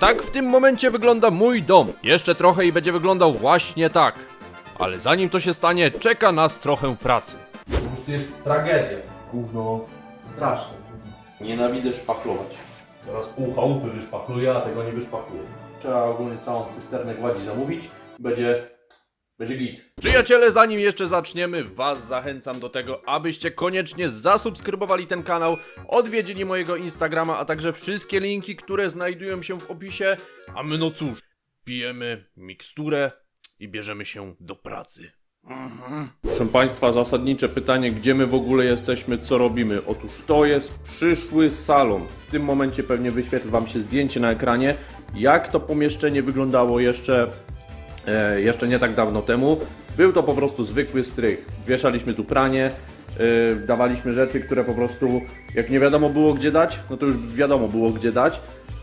Tak w tym momencie wygląda mój dom. Jeszcze trochę i będzie wyglądał właśnie tak. Ale zanim to się stanie, czeka nas trochę pracy. Po prostu jest tragedia. Gówno straszne. Nienawidzę szpachlować. Teraz pół chałupy wyszpachluję, a tego nie wyszpachluję. Trzeba ogólnie całą cysternę gładzi zamówić. Będzie będzie git. Przyjaciele, zanim jeszcze zaczniemy, Was zachęcam do tego, abyście koniecznie zasubskrybowali ten kanał, odwiedzili mojego Instagrama, a także wszystkie linki, które znajdują się w opisie. A my no cóż, pijemy miksturę i bierzemy się do pracy. Proszę Państwa, zasadnicze pytanie, gdzie my w ogóle jesteśmy, co robimy? Otóż to jest przyszły salon. W tym momencie pewnie wyświetli Wam się zdjęcie na ekranie, jak to pomieszczenie wyglądało jeszcze jeszcze nie tak dawno temu. Był to po prostu zwykły strych. Wieszaliśmy tu pranie, e, dawaliśmy rzeczy, które po prostu, jak nie wiadomo było gdzie dać, no to już wiadomo było gdzie dać.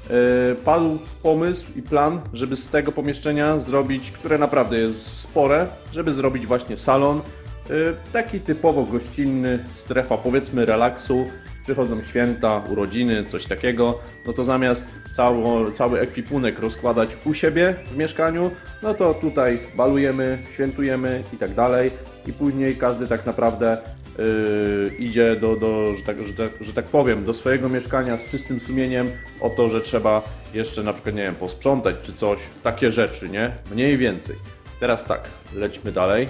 E, Padł pomysł i plan, żeby z tego pomieszczenia zrobić, które naprawdę jest spore, żeby zrobić właśnie salon. e, Taki typowo gościnny, strefa powiedzmy relaksu, przychodzą święta, urodziny, coś takiego, no to zamiast cało, cały ekwipunek rozkładać u siebie w mieszkaniu, no to tutaj balujemy, świętujemy i tak dalej. I później każdy tak naprawdę yy, idzie do, do że, tak, że, tak, że tak powiem, do swojego mieszkania z czystym sumieniem o to, że trzeba jeszcze na przykład, nie wiem, posprzątać czy coś, takie rzeczy, nie? Mniej więcej. Teraz tak, lećmy dalej.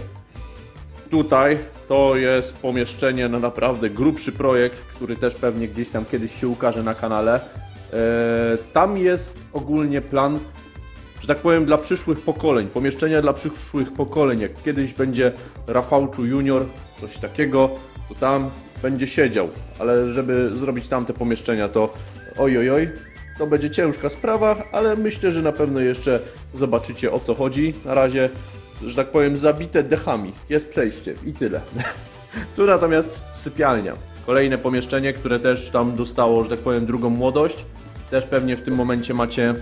Tutaj to jest pomieszczenie na naprawdę grubszy projekt, który też pewnie gdzieś tam kiedyś się ukaże na kanale. E, Tam jest ogólnie plan, że tak powiem, dla przyszłych pokoleń. Pomieszczenia dla przyszłych pokoleń. Jak kiedyś będzie Rafałczu Junior, coś takiego, to tam będzie siedział. Ale żeby zrobić tamte pomieszczenia, to oj, oj, oj, to będzie ciężka sprawa, ale myślę, że na pewno jeszcze zobaczycie o co chodzi. Na razie, że tak powiem, zabite dechami. Jest przejście i tyle. tu natomiast sypialnia. Kolejne pomieszczenie, które też tam dostało, że tak powiem, drugą młodość. Też pewnie w tym momencie macie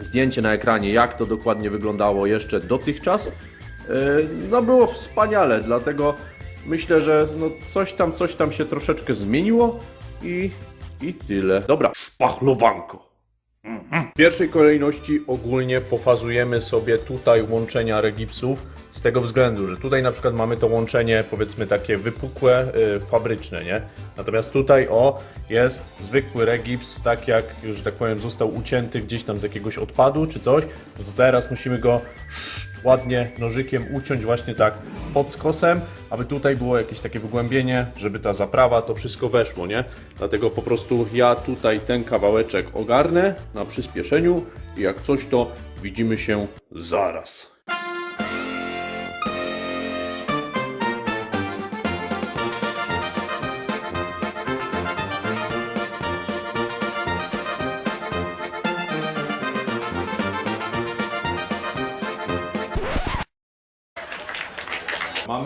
zdjęcie na ekranie, jak to dokładnie wyglądało jeszcze dotychczas. Yy, No było wspaniale, dlatego myślę, że no coś tam, coś tam się troszeczkę zmieniło i, i tyle. Dobra, szpachlowanko. W pierwszej kolejności ogólnie pofazujemy sobie tutaj łączenia regipsów z tego względu, że tutaj na przykład mamy to łączenie powiedzmy takie wypukłe, y, fabryczne, nie? Natomiast tutaj o jest zwykły regips, tak jak już tak powiem został ucięty gdzieś tam z jakiegoś odpadu czy coś, no to teraz musimy go ładnie nożykiem uciąć właśnie tak pod skosem, aby tutaj było jakieś takie wygłębienie, żeby ta zaprawa, to wszystko weszło, nie? Dlatego po prostu ja tutaj ten kawałeczek ogarnę na przyspieszeniu i jak coś to widzimy się zaraz.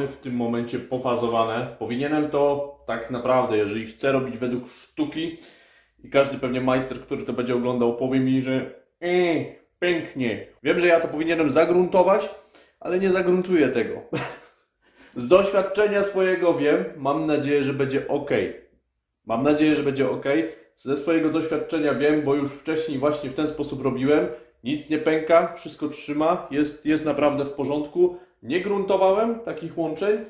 Mamy w tym momencie pofazowane. Powinienem to tak naprawdę, jeżeli chcę robić według sztuki i każdy pewnie majster, który to będzie oglądał, powie mi, że e, pięknie. Wiem, że ja to powinienem zagruntować, ale nie zagruntuję tego. Z doświadczenia swojego wiem, mam nadzieję, że będzie ok. Mam nadzieję, że będzie ok. Ze swojego doświadczenia wiem, bo już wcześniej właśnie w ten sposób robiłem. Nic nie pęka, wszystko trzyma, jest, jest naprawdę w porządku. Nie gruntowałem takich łączeń.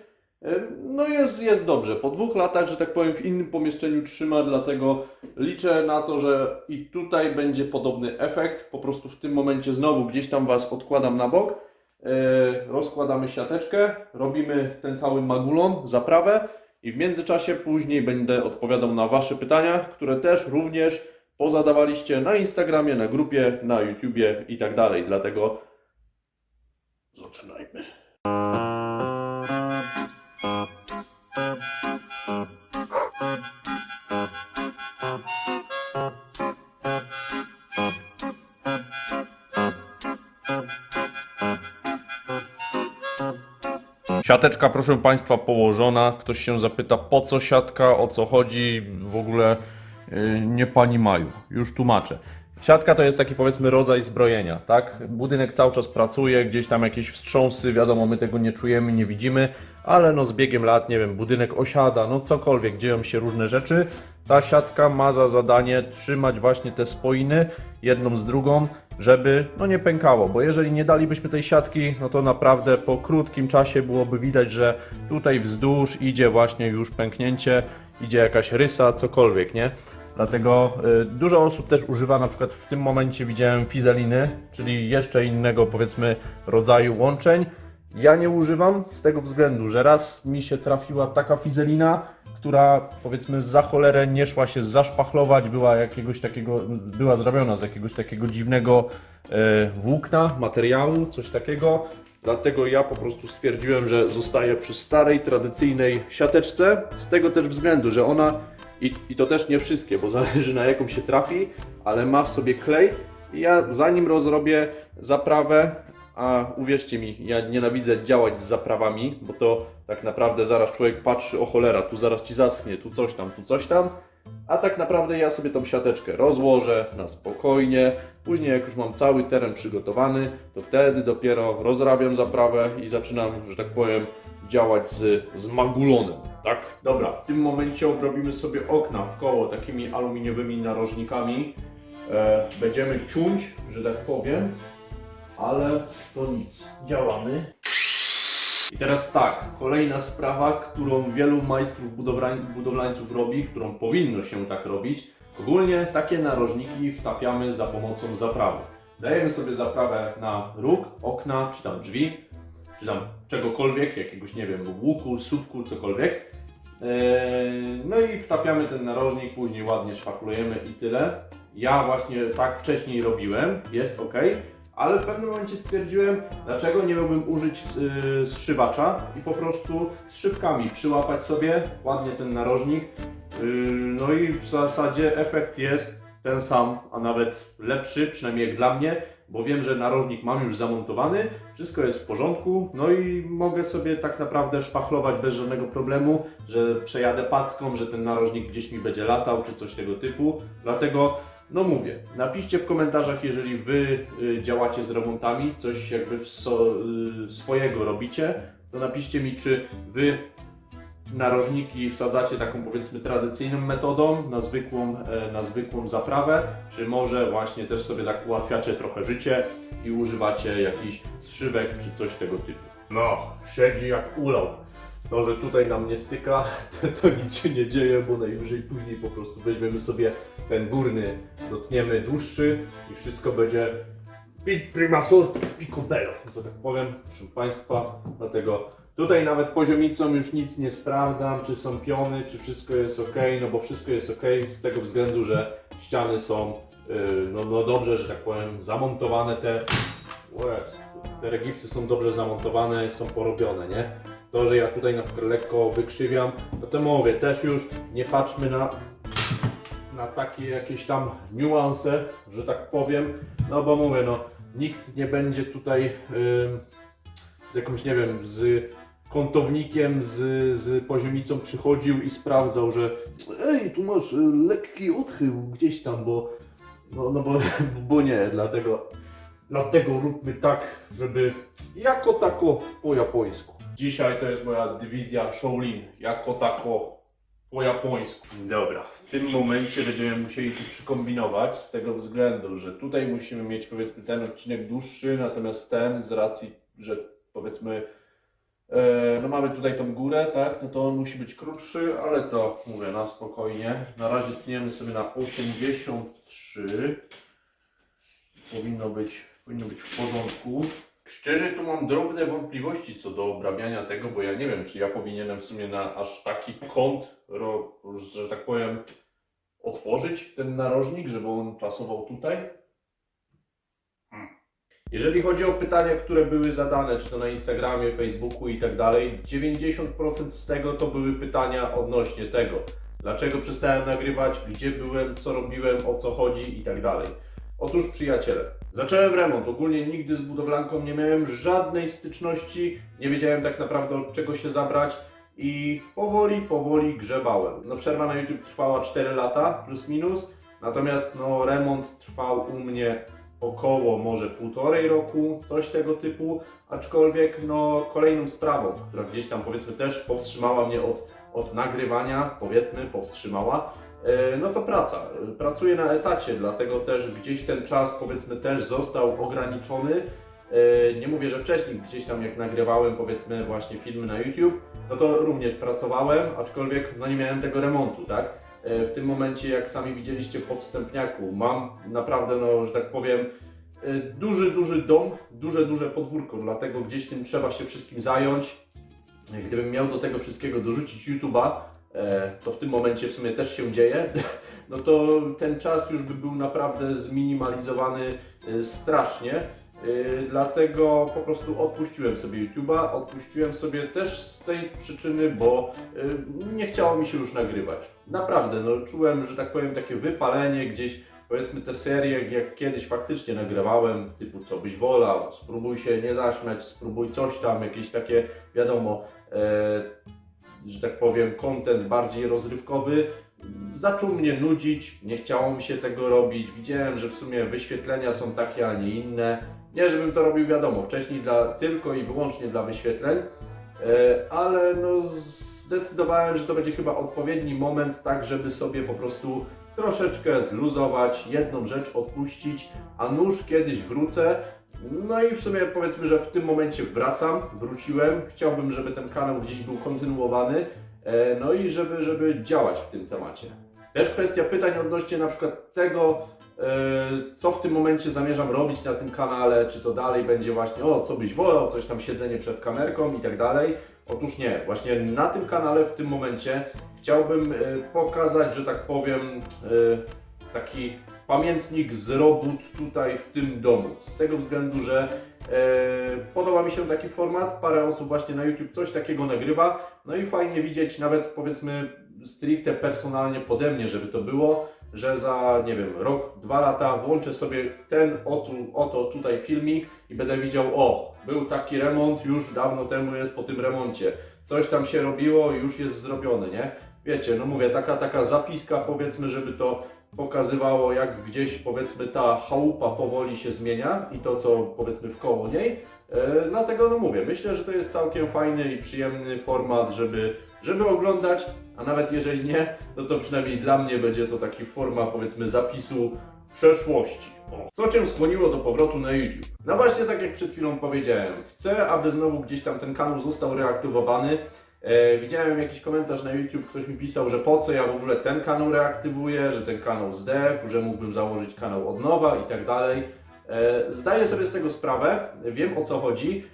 No jest, jest dobrze. Po dwóch latach, że tak powiem, w innym pomieszczeniu trzyma, dlatego liczę na to, że i tutaj będzie podobny efekt. Po prostu w tym momencie znowu gdzieś tam Was odkładam na bok. E, Rozkładamy siateczkę, robimy ten cały magulon, zaprawę i w międzyczasie później będę odpowiadał na Wasze pytania, które też również pozadawaliście na Instagramie, na grupie, na YouTubie i tak dalej. Dlatego zaczynajmy. Siateczka, proszę Państwa, położona. Ktoś się zapyta, po co siatka, o co chodzi, w ogóle yy, nie Pani Maju. Już tłumaczę. Siatka to jest taki powiedzmy rodzaj zbrojenia, tak? Budynek cały czas pracuje, gdzieś tam jakieś wstrząsy, wiadomo, my tego nie czujemy, nie widzimy, ale no z biegiem lat, nie wiem, budynek osiada, no cokolwiek, dzieją się różne rzeczy. Ta siatka ma za zadanie trzymać właśnie te spoiny jedną z drugą, żeby no nie pękało, bo jeżeli nie dalibyśmy tej siatki, no to naprawdę po krótkim czasie byłoby widać, że tutaj wzdłuż idzie właśnie już pęknięcie, idzie jakaś rysa, cokolwiek, nie? Dlatego y, dużo osób też używa, na przykład w tym momencie widziałem fizeliny, czyli jeszcze innego powiedzmy rodzaju łączeń. Ja nie używam z tego względu, że raz mi się trafiła taka fizelina, która powiedzmy za cholerę nie szła się zaszpachlować, była jakiegoś takiego, była zrobiona z jakiegoś takiego dziwnego e, włókna, materiału, coś takiego. Dlatego ja po prostu stwierdziłem, że zostaję przy starej, tradycyjnej siateczce. Z tego też względu, że ona, i, i to też nie wszystkie, bo zależy na jaką się trafi, ale ma w sobie klej. I ja zanim rozrobię zaprawę, a uwierzcie mi, ja nienawidzę działać z zaprawami, bo to tak naprawdę zaraz człowiek patrzy, o cholera, tu zaraz ci zaschnie, tu coś tam, tu coś tam. A tak naprawdę ja sobie tą siateczkę rozłożę na spokojnie. Później jak już mam cały teren przygotowany, to wtedy dopiero rozrabiam zaprawę i zaczynam, że tak powiem, działać z, z magulonem, tak? Dobra, w tym momencie obrobimy sobie okna w koło takimi aluminiowymi narożnikami. E, będziemy ciąć, że tak powiem, ale to nic. Działamy. I teraz tak, kolejna sprawa, którą wielu majstrów budowlań, budowlańców robi, którą powinno się tak robić. Ogólnie takie narożniki wtapiamy za pomocą zaprawy. Dajemy sobie zaprawę na róg, okna, czy tam drzwi, czy tam czegokolwiek, jakiegoś, nie wiem, łuku, słupku, cokolwiek. Eee, No i wtapiamy ten narożnik, później ładnie szpachlujemy i tyle. Ja właśnie tak wcześniej robiłem, jest ok, ale w pewnym momencie stwierdziłem, dlaczego nie miałbym użyć yy, zszywacza i po prostu zszywkami przyłapać sobie ładnie ten narożnik. Yy, no i w zasadzie efekt jest ten sam, a nawet lepszy, przynajmniej jak dla mnie, bo wiem, że narożnik mam już zamontowany, wszystko jest w porządku, no i mogę sobie tak naprawdę szpachlować bez żadnego problemu, że przejadę packą, że ten narożnik gdzieś mi będzie latał, czy coś tego typu. Dlatego, no mówię, napiszcie w komentarzach, jeżeli wy y, działacie z remontami, coś jakby y, swojego robicie, to napiszcie mi, czy wy narożniki wsadzacie taką powiedzmy tradycyjną metodą na zwykłą, e, na zwykłą zaprawę, czy może właśnie też sobie tak ułatwiacie trochę życie i używacie jakichś zszywek czy coś tego typu. No, siedzi jak ulał. To, że tutaj nam nie styka, to, to nic się nie dzieje, bo najwyżej później po prostu weźmiemy sobie ten górny, dotniemy dłuższy i wszystko będzie pit primasol picobello, że tak powiem, proszę Państwa, dlatego tutaj nawet poziomicą już nic nie sprawdzam, czy są piony, czy wszystko jest ok, no bo wszystko jest ok z tego względu, że ściany są yy, no, no dobrze, że tak powiem, zamontowane te, te regipsy są dobrze zamontowane, są porobione, nie? To, że ja tutaj na przykład lekko wykrzywiam, no to mówię, też już nie patrzmy na na takie jakieś tam niuanse, że tak powiem. No bo mówię, no nikt nie będzie tutaj ym, z jakimś, nie wiem, z kątownikiem, z, z poziomicą przychodził i sprawdzał, że ej, tu masz y, lekki odchył gdzieś tam, bo no, no bo, bo nie, dlatego dlatego róbmy tak, żeby jako tako po japońsku. Dzisiaj to jest moja dywizja Shaolin, jako tako po japońsku. Dobra, w tym momencie będziemy musieli tu przykombinować z tego względu, że tutaj musimy mieć powiedzmy ten odcinek dłuższy, natomiast ten z racji, że powiedzmy e, no mamy tutaj tą górę, tak, no to on musi być krótszy, ale to mówię na spokojnie. Na razie tniemy sobie na 83. Powinno być, powinno być w porządku. Szczerze tu mam drobne wątpliwości co do obrabiania tego, bo ja nie wiem, czy ja powinienem w sumie na aż taki kąt, że tak powiem, otworzyć ten narożnik, żeby on pasował tutaj. Hmm. Jeżeli chodzi o pytania, które były zadane, czy to na Instagramie, Facebooku i tak dalej, 90% z tego to były pytania odnośnie tego, dlaczego przestałem nagrywać, gdzie byłem, co robiłem, o co chodzi i tak dalej. Otóż przyjaciele, zacząłem remont. Ogólnie nigdy z budowlanką nie miałem żadnej styczności, nie wiedziałem tak naprawdę od czego się zabrać i powoli, powoli grzebałem. No przerwa na YouTube trwała 4 lata plus minus, Natomiast no, remont trwał u mnie około może półtorej roku, coś tego typu, aczkolwiek no, kolejną sprawą, która gdzieś tam powiedzmy też powstrzymała mnie od, od nagrywania, powiedzmy powstrzymała, no to praca. Pracuję na etacie, dlatego też gdzieś ten czas powiedzmy też został ograniczony. E, Nie mówię, że wcześniej gdzieś tam jak nagrywałem powiedzmy właśnie filmy na YouTube, no to również pracowałem, aczkolwiek no nie miałem tego remontu, tak? E, W tym momencie, jak sami widzieliście po wstępniaku, mam naprawdę, no, że tak powiem, e, duży, duży dom, duże, duże podwórko, dlatego gdzieś tym trzeba się wszystkim zająć. E, Gdybym miał do tego wszystkiego dorzucić YouTube'a, e, co w tym momencie w sumie też się dzieje, no to ten czas już by był naprawdę zminimalizowany e, strasznie. Yy, Dlatego po prostu odpuściłem sobie YouTube'a, odpuściłem sobie też z tej przyczyny, bo nie chciało mi się już nagrywać. Naprawdę, no czułem, że tak powiem, takie wypalenie gdzieś, powiedzmy te serie, jak kiedyś faktycznie nagrywałem, typu co byś wolał, spróbuj się nie zaśmiać, spróbuj coś tam, jakieś takie, wiadomo, e, że tak powiem, content bardziej rozrywkowy, zaczął mnie nudzić, nie chciało mi się tego robić, widziałem, że w sumie wyświetlenia są takie, a nie inne. Nie, żebym to robił wiadomo, wcześniej dla, tylko i wyłącznie dla wyświetleń, e, ale no zdecydowałem, że to będzie chyba odpowiedni moment, tak żeby sobie po prostu troszeczkę zluzować, jedną rzecz odpuścić, a nuż kiedyś wrócę. No i w sumie powiedzmy, że w tym momencie wracam, wróciłem, chciałbym, żeby ten kanał gdzieś był kontynuowany, e, no i żeby, żeby działać w tym temacie. Też kwestia pytań odnośnie na przykład tego, e, co w tym momencie zamierzam robić na tym kanale, czy to dalej będzie właśnie, o, co byś wolał, coś tam siedzenie przed kamerką i tak dalej. Otóż nie, właśnie na tym kanale w tym momencie chciałbym e, pokazać, że tak powiem, e, taki pamiętnik z robót tutaj w tym domu. Z tego względu, że e, podoba mi się taki format, parę osób właśnie na YouTube coś takiego nagrywa, no i fajnie widzieć nawet powiedzmy stricte personalnie pode mnie, żeby to było, że za, nie wiem, rok, dwa lata włączę sobie ten oto, oto tutaj filmik i będę widział, o, był taki remont, już dawno temu jest po tym remoncie. Coś tam się robiło i już jest zrobione, nie? Wiecie, no mówię, taka, taka zapiska powiedzmy, żeby to pokazywało, jak gdzieś powiedzmy ta chałupa powoli się zmienia i to, co powiedzmy w koło niej. E, dlatego no mówię, myślę, że to jest całkiem fajny i przyjemny format, żeby, żeby oglądać, a nawet jeżeli nie, no to przynajmniej dla mnie będzie to taki forma powiedzmy zapisu przeszłości. O. Co Cię skłoniło do powrotu na YouTube? No właśnie tak jak przed chwilą powiedziałem, chcę, aby znowu gdzieś tam ten kanał został reaktywowany. E, widziałem jakiś komentarz na YouTube, ktoś mi pisał, że po co ja w ogóle ten kanał reaktywuję, że ten kanał zdechł, że mógłbym założyć kanał od nowa i tak dalej. E, Zdaję sobie z tego sprawę, wiem o co chodzi,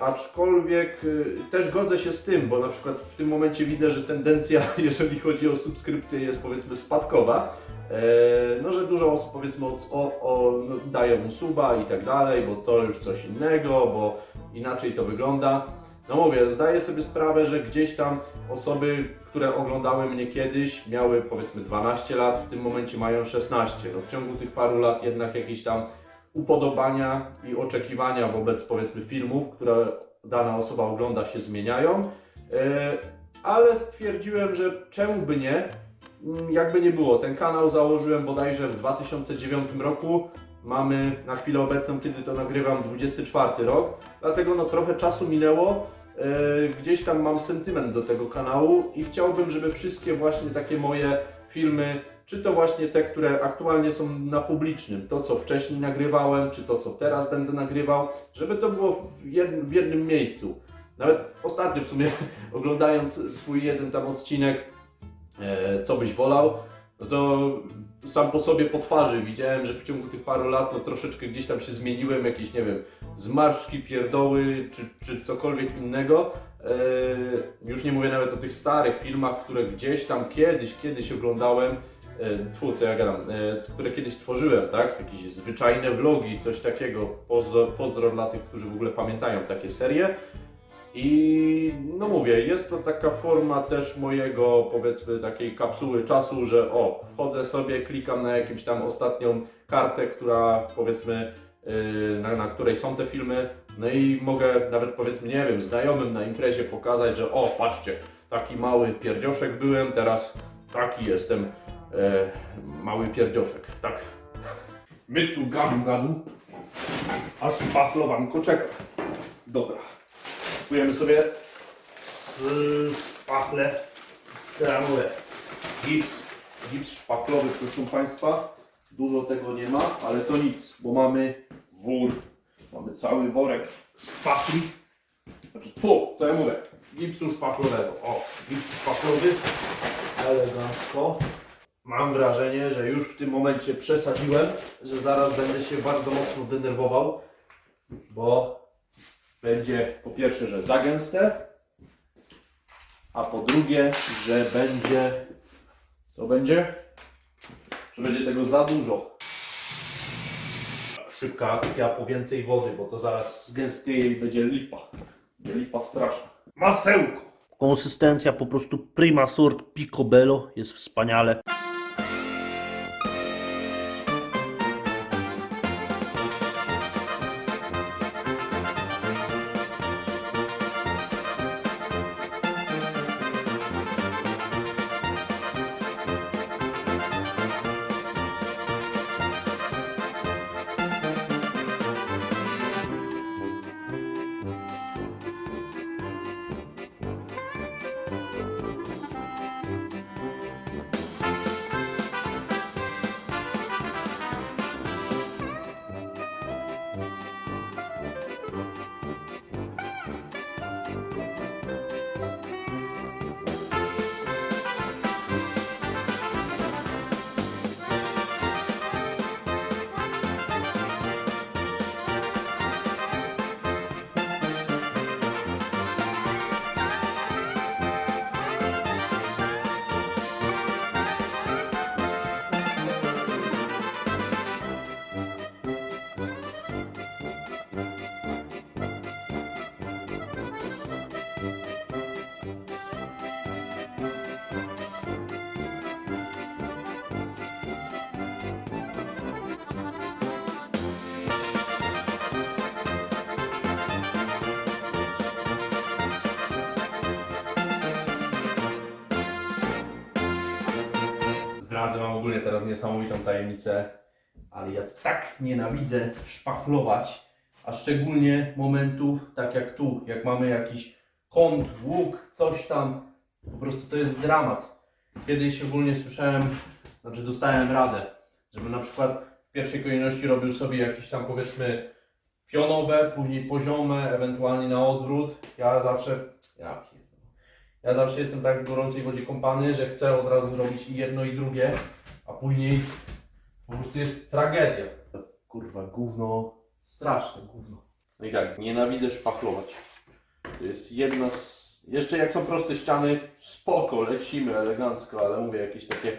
aczkolwiek e, też godzę się z tym, bo na przykład w tym momencie widzę, że tendencja, jeżeli chodzi o subskrypcję, jest powiedzmy spadkowa. E, No, że dużo osób powiedzmy o, o, no, daje mu suba i tak dalej, bo to już coś innego, bo inaczej to wygląda. No mówię, zdaję sobie sprawę, że gdzieś tam osoby, które oglądały mnie kiedyś, miały powiedzmy 12 lat, w tym momencie mają 16. No w ciągu tych paru lat jednak jakieś tam upodobania i oczekiwania wobec powiedzmy filmów, które dana osoba ogląda się zmieniają. E, Ale stwierdziłem, że czemu by nie? Mm, Jakby nie było, ten kanał założyłem bodajże w 2009 roku. Mamy na chwilę obecną, kiedy to nagrywam, 24 rok, dlatego no trochę czasu minęło. E, Gdzieś tam mam sentyment do tego kanału i chciałbym, żeby wszystkie właśnie takie moje filmy, czy to właśnie te, które aktualnie są na publicznym, to co wcześniej nagrywałem, czy to co teraz będę nagrywał, żeby to było w jednym, miejscu. Nawet ostatnio w sumie oglądając swój jeden tam odcinek, e, co byś wolał, no to sam po sobie po twarzy widziałem, że w ciągu tych paru lat no troszeczkę gdzieś tam się zmieniłem, jakieś nie wiem, zmarszczki, pierdoły czy, czy cokolwiek innego. E, już nie mówię nawet o tych starych filmach, które gdzieś tam kiedyś, kiedyś oglądałem. E, Tfu, co ja gadam, e, które kiedyś tworzyłem, tak? Jakieś zwyczajne vlogi, coś takiego. Pozdro, pozdro dla tych, którzy w ogóle pamiętają takie serie. I no mówię, jest to taka forma też mojego, powiedzmy, takiej kapsuły czasu, że o, wchodzę sobie, klikam na jakąś tam ostatnią kartę, która powiedzmy, yy, na, na której są te filmy, no i mogę nawet powiedzmy, nie wiem, znajomym na imprezie pokazać, że o, patrzcie, taki mały pierdzioszek byłem, teraz taki jestem e, mały pierdzioszek, tak. My tu gadu gadu, aż szpachlowanko czeka. Dobra, kupujemy sobie yy, szpachle ceranowe. Gips, gips szpachlowy, proszę Państwa. Dużo tego nie ma, ale to nic, bo mamy wór, mamy cały worek szpachli. Znaczy, fu, co ja mówię? Gipsu szpachlowego. O, gips szpachlowy, elegancko. Mam wrażenie, że już w tym momencie przesadziłem, że zaraz będę się bardzo mocno denerwował, bo będzie po pierwsze, że za gęste, a po drugie, że będzie. Co będzie? Że będzie tego za dużo. Szybka akcja po więcej wody, bo to zaraz zgęstnieje i będzie lipa. Będzie lipa straszna. Masełko! Konsystencja po prostu prima sort picobello, jest wspaniale. Ogólnie teraz niesamowitą tajemnicę, ale ja tak nienawidzę szpachlować, a szczególnie momentów tak jak tu, jak mamy jakiś kąt, łuk, coś tam, po prostu to jest dramat. Kiedyś ogólnie słyszałem, znaczy dostałem radę, żeby na przykład w pierwszej kolejności robił sobie jakieś tam powiedzmy pionowe, później poziome, ewentualnie na odwrót. Ja zawsze, ja. Ja zawsze jestem tak w gorącej wodzie kąpany, że chcę od razu zrobić i jedno i drugie, a później po prostu jest tragedia. Kurwa, gówno, straszne gówno. No i tak, nienawidzę szpachlować. To jest jedna z... Jeszcze jak są proste ściany, spoko, lecimy elegancko, ale mówię, jakieś takie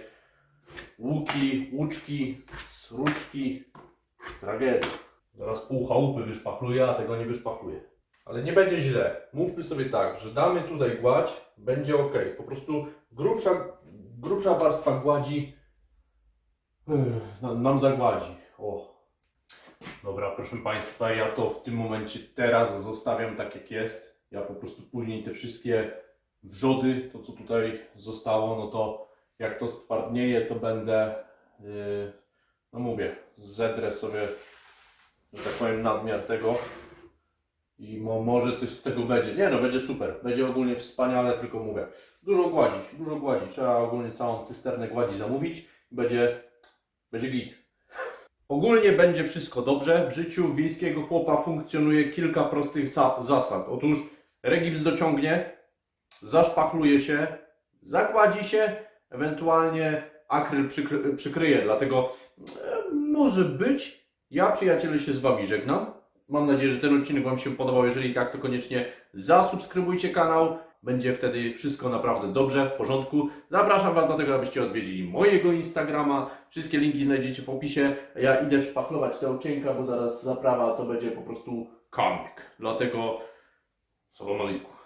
łuki, łuczki, sruczki, tragedia. Zaraz pół chałupy wyszpachluję, a tego nie wyszpachluję. Ale nie będzie źle. Mówmy sobie tak, że damy tutaj gładź, będzie ok. Po prostu grubsza, grubsza warstwa gładzi nam- zagładzi. O. Dobra, proszę Państwa, ja to w tym momencie teraz zostawiam tak jak jest. Ja po prostu później te wszystkie wrzody, to co tutaj zostało, no to jak to stwardnieje, to będę, yy, no mówię, zedrę sobie, że tak powiem, nadmiar tego i mo, może coś z tego będzie. Nie no, będzie super. Będzie ogólnie wspaniale, tylko mówię. Dużo gładzić, dużo gładzić. Trzeba ogólnie całą cysternę gładzi zamówić będzie, będzie git. Ogólnie będzie wszystko dobrze. W życiu wiejskiego chłopa funkcjonuje kilka prostych za- zasad. Otóż regips dociągnie, zaszpachluje się, zagładzi się, ewentualnie akryl przykry, przykryje. Dlatego e, może być. Ja przyjaciele się z Wami żegnam. Mam nadzieję, że ten odcinek Wam się podobał. Jeżeli tak, to koniecznie zasubskrybujcie kanał. Będzie wtedy wszystko naprawdę dobrze, w porządku. Zapraszam Was do tego, abyście odwiedzili mojego Instagrama. Wszystkie linki znajdziecie w opisie. Ja idę szpachlować te okienka, bo zaraz zaprawa to będzie po prostu kamyk. Dlatego salam alaikum.